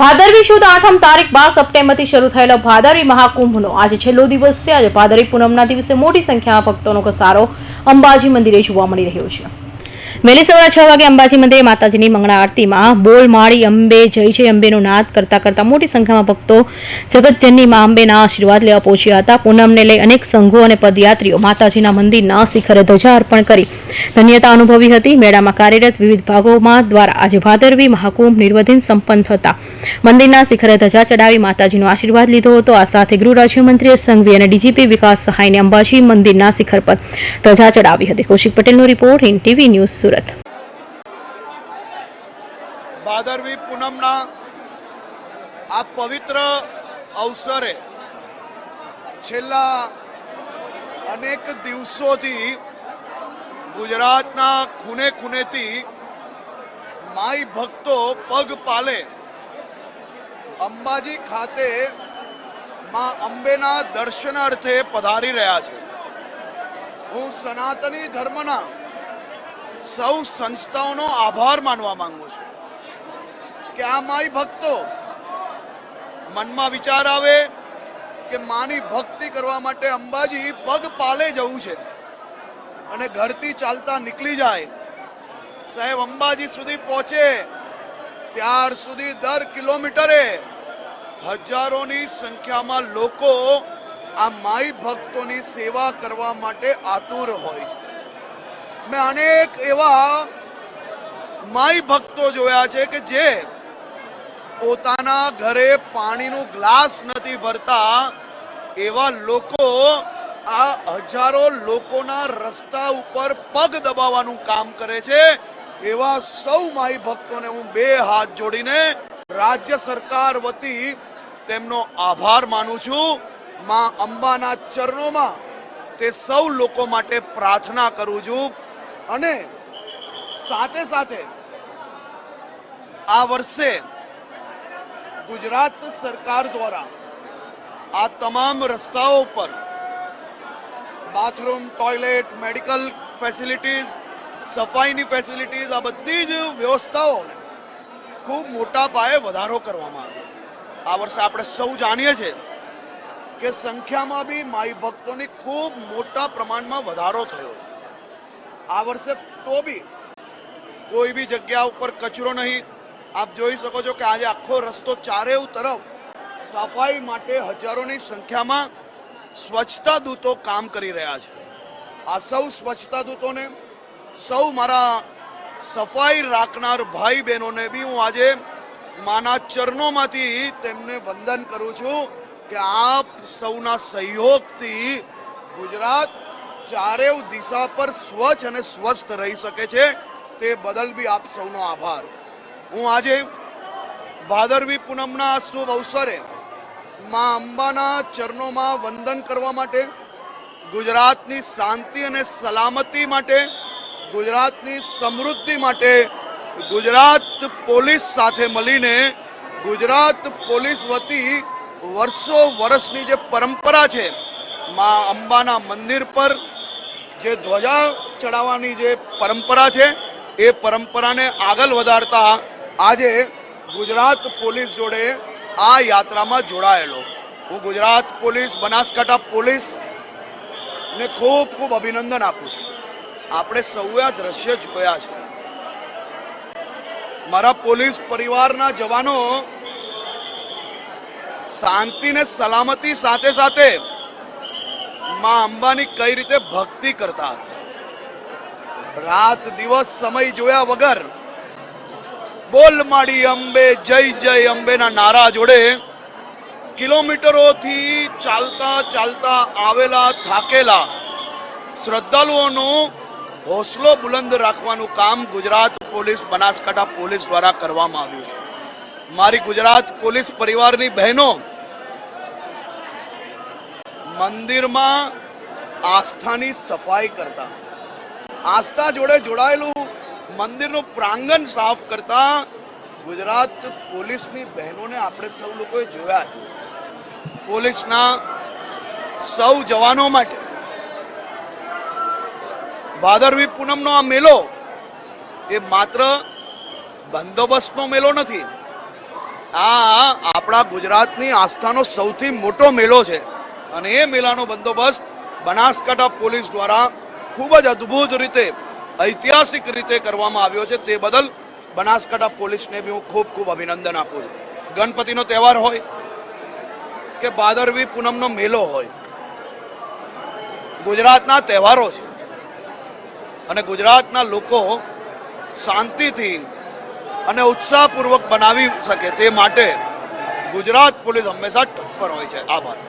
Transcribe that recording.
ભાદરવી શુદ્ધ આઠમ તારીખ બાર સપ્ટેમ્બરથી શરૂ થયેલો ભાદરવી મહાકુંભનો આજે છેલ્લો દિવસ છે. આજે ભાદરવી પૂનમના દિવસે મોટી સંખ્યામાં ભક્તોનો ઘસારો અંબાજી મંદિરે જોવા મળી રહ્યો છે. વહેલી સવારે છ વાગે અંબાજી મંદિરે માતાજીની મંગળા આરતીમાં બોલ માળી અંબે, જય જય અંબેનો નાદ કરતા કરતા મોટી સંખ્યામાં ભક્તો જગતજનની મા અંબેના આશીર્વાદ લેવા પહોંચ્યા હતા. પૂનમને લઈ અનેક સંઘો અને પદયાત્રીઓ માતાજીના મંદિરના શિખરે ધજા અર્પણ કરી. ધન્યતા અનુભવી હતી. મેળામાં કાર્યરત વિવિધ ભાગોમાં દ્વારા આજે ભાદરવી મહાકુંભ નિર્વધિન સંપન્ન થતા. મંદિરના શિખરે ધજા ચડાવી માતાજીનો આશીર્વાદ લીધો હતો. આ સાથે ગૃહ રાજ્યમંત્રીએ સંઘવી અને ડીજીપી વિકાસ સહાયને અંબાજી મંદિરના શિખર પર ધજા ચડાવી હતી. કૌશિક પટેલનો report in TV news Surat. ભાદરવી પૂનમના આ પવિત્ર અવસરે છેલ્લા અનેક દિવસોથી ગુજરાતના ખૂને ખૂનેથી માઈ ભક્તો પગ પાલે અંબાજી ખાતે માં અંબેના દર્શનાર્થે પધારી રહ્યા છે. હું સનાતની ધર્મના સૌ સંસ્થાઓનો આભાર માનવા માંગુ છું કે આ માઈ ભક્તો મનમાં વિચાર આવે કે માની ભક્તિ કરવા માટે અંબાજી પગ પાલે જવું છે અને ઘરથી ચાલતા નીકળી જાય, સાહેબ અંબાજી સુધી પહોંચે, ત્યાર સુધી દર કિલોમીટરે હજારોની સંખ્યામાં લોકો આ માઈ ભક્તોની સેવા કરવા માટે આતુર હોય છે. મેં અનેક એવા માઈ ભક્તો જોયા છે કે જે પોતાના ઘરે પાણીનું ગ્લાસ નથી ભરતા, એવા લોકો આ હજારો લોકોના રસ્તા ઉપર પગ દબાવવાનું કામ કરે છે. એવા સૌ માઈ ભક્તોને હું બે હાથ જોડીને રાજ્ય સરકાર વતી તેમનો આભાર માનું છું. માં અંબાના ચરણોમાં તે સૌ લોકો માટે પ્રાર્થના કરું છું. અને સાથે સાથે આ વર્ષે ગુજરાત સરકાર દ્વારા આ તમામ રસ્તાઓ પર બાથરૂમ, ટોયલેટ, મેડિકલ ફેસિલિટીઝ, સફાઈની ફેસિલિટીઝ, આ બધી જ વ્યવસ્થાઓને ખૂબ મોટા પાયે વધારો કરવામાં આવ્યો. આ વર્ષે આપણે સૌ જાણીએ છીએ કે સંખ્યામાં બી માઈ ભક્તોની ખૂબ મોટા પ્રમાણમાં વધારો થયો. આ વર્ષે તો બી કોઈ બી જગ્યા ઉપર કચરો નહીં. આપ જોઈ શકો છો કે આજે આખો રસ્તો ચારેવ તરફ સફાઈ માટે હજારોની સંખ્યામાં સ્વચ્છતા દૂતો કામ કરી રહ્યા છે. આ સૌ સ્વચ્છતા દૂતોને, સૌ મારા સફાઈ રાખનાર ભાઈ બહેનોને બી હું આજે માના ચરણોમાંથી તેમને વંદન કરું છું કે આપ સૌના સહયોગથી ગુજરાત ચારેવ દિશા પર સ્વચ્છ અને સ્વસ્થ રહી શકે છે, તે બદલ બી આપ સૌનો આભાર. હું આજે ભાદરવી પૂનમના શુભ અવસરે માં અંબાના ચરણોમાં વંદન કરવા માટે, ગુજરાતની શાંતિ અને સલામતી માટે, ગુજરાતની સમૃદ્ધિ માટે ગુજરાત પોલીસ સાથે મળીને, ગુજરાત પોલીસ વતી વર્ષો વર્ષની જે પરંપરા છે, માં અંબાના મંદિર પર જે ધ્વજા ચડાવવાની જે પરંપરા છે, એ પરંપરાને આગળ વધારતા આજે ગુજરાત પોલીસ જોડે આ યાત્રામાં જોડાયેલો. હું ગુજરાત પોલીસ, બનાસકાંઠા પોલીસ ને ખૂબ ખૂબ અભિનંદન આપું છું. આપણે સૌએ આ દ્રશ્ય જોયા છે. મારા પોલીસ પરિવારના જવાનો શાંતિ ને સલામતી સાથે સાથે માં અંબાની કઈ રીતે ભક્તિ કરતા હતા? રાત દિવસ સમય જોયા વગર બોલ માડી અંબે, જય જય અંબેના નારા જોડે કિલોમીટરોથી ચાલતા ચાલતા આવેલા થાકેલા શ્રદ્ધાળુઓનો હોસલો બુલંદ રાખવાનું કામ ગુજરાત પોલીસ, બનાસકાંઠા પોલીસ દ્વારા કરવામાં આવ્યું છે. મારી ગુજરાત પોલીસ પરિવારની બહેનો મંદિરમાં આસ્થાની સફાઈ કરતા. આસ્થા જોડે જોડાયેલું મંદિરનું પ્રાંગણ સાફ કરતા ગુજરાત પોલીસની બહેનોને આપણે સૌ લોકોએ જોયા છે. પોલીસના સૌ જવાનો માટે. ભાદરવી પૂનમનો આ મેલો એ માત્ર બંદોબસ્તનો મેલો નથી. આ આપણા ગુજરાતની આસ્થાનો સૌથી મોટો મેલો છે. અને એ મેળાનો બંદોબસ્ત બનાસકાંઠા પોલીસ દ્વારા ખૂબ જ અદ્ભુત રીતે, ઐતિહાસિક રીતે કરવામાં આવ્યો છે. તે બદલ બનાસકાંઠા પોલીસને બી હું ખૂબ ખૂબ અભિનંદન આપું છું. ગણપતિનો તહેવાર હોય કે ભાદરવી પૂનમનો મેલો હોય, ગુજરાતના તહેવારો છે. અને ગુજરાતના લોકો શાંતિથી અને ઉત્સાહપૂર્વક બનાવી શકે તે માટે ગુજરાત પોલીસ હંમેશા તત્પર હોય છે. આભાર.